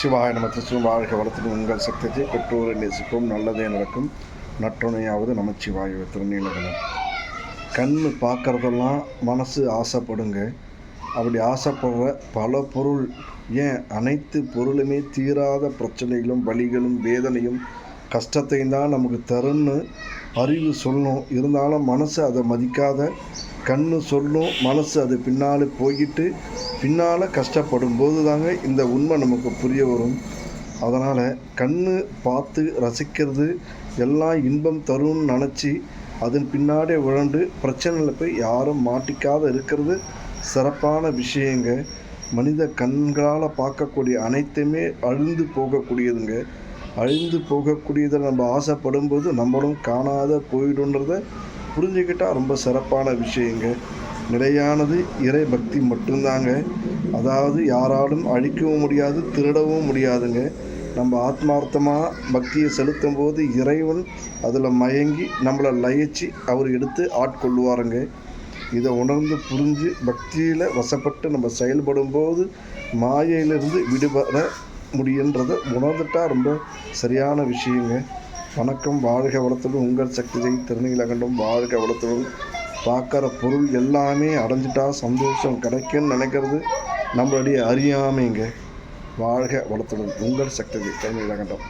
சிவாய நம திருச்சும் வாழ்க வளர்த்துட்டு உங்கள் சக்தியை பெற்றோரை நேசிப்போம். நல்லதே நடக்கும். நற்றுணையாவது நமச்சிவாய திருநீலகணம். கண் பார்க்குறதெல்லாம் மனசு ஆசைப்படுங்க. அப்படி ஆசைப்படுற பல பொருள் ஏன்? அனைத்து பொருளுமே தீராத பிரச்சனைகளும் வலிகளும் வேதனையும் கஷ்டத்தையும் தான் நமக்கு தரும்னு அறிவு சொல்லணும். இருந்தாலும் மனசு அதை மதிக்காத கண்ணு சொல்லும் மனசு அது பின்னால் போய்கிட்டு பின்னால் கஷ்டப்படும் போது தாங்க இந்த உண்மை நமக்கு புரிய வரும். அதனால் கண்ணு பார்த்து ரசிக்கிறது எல்லாம் இன்பம் தரும்னு நினச்சி அதன் பின்னாடி உழண்டு பிரச்சனையில் போய் யாரும் மாட்டிக்காத இருக்கிறது சிறப்பான விஷயங்க. மனித கண்களால் பார்க்கக்கூடிய அனைத்துமே அழிந்து போகக்கூடியதுங்க. அழிந்து போகக்கூடியதை நம்ம ஆசைப்படும் போது நம்மளும் காணாத போயிடுன்றத புரிஞ்சுக்கிட்டால் ரொம்ப சிறப்பான விஷயங்க. நிலையானது இறை பக்தி மட்டும்தாங்க. அதாவது யாராலும் அழிக்கவும் முடியாது திருடவும் முடியாதுங்க. நம்ம ஆத்மார்த்தமாக பக்தியை செலுத்தும் போது இறைவன் அதில் மயங்கி நம்மளை லயிச்சு அவர் எடுத்து ஆட்கொள்ளுவாருங்க. இதை உணர்ந்து புரிஞ்சு பக்தியில் வசப்பட்டு நம்ம செயல்படும் போது மாயையிலிருந்து விடுபட முடியுன்றதை உணர்ந்துட்டா ரொம்ப சரியான விஷயங்க. வணக்கம். வாழ்க வளத்துடன் உங்கள் சக்தியை திருநீலகண்டம். வாழ்க வளத்துடன் பார்க்குற பொருள் எல்லாமே அடைஞ்சிட்டா சந்தோஷம் கிடைக்கும்னு நினைக்கிறது நம்மளுடைய அறியாமைங்க. வாழ்க வளத்துடன் உங்கள் சக்தி திருநீலகண்டம்.